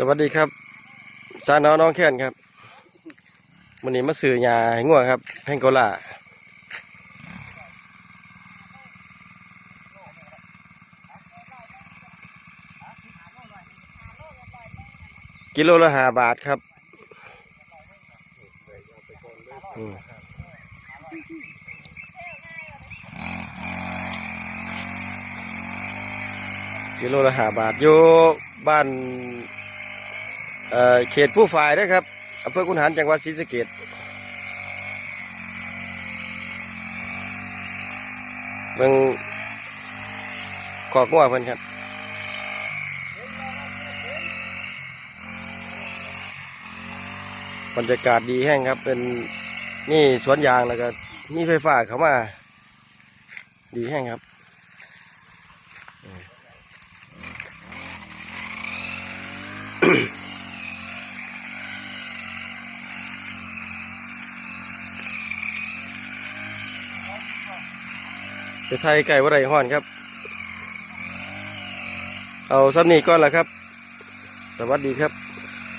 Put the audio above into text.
สวัสดีครับซาน้อน้องแค้นครับวันนี้มาซื้อยาให้ง่วงครับแพงโกล่ากิโลละห้าบาทครับกิโลละห้าบาทอยู่บ้าน เขตผู้ฝ่ายนะครับอำเภอคุนหารจังหวัดศรีสะเกษเบิ่งขอกงัวเพิ่นครับบรรยากาศดีแห้งครับ เป็นนี่สวนยางแล้วก็มีไฟฟ้าเขามา ดีแห้งครับ ไปไทยไก่วะไรห่อนครับ เอาซ้ำนี้ก่อนละครับ สวัสดีครับ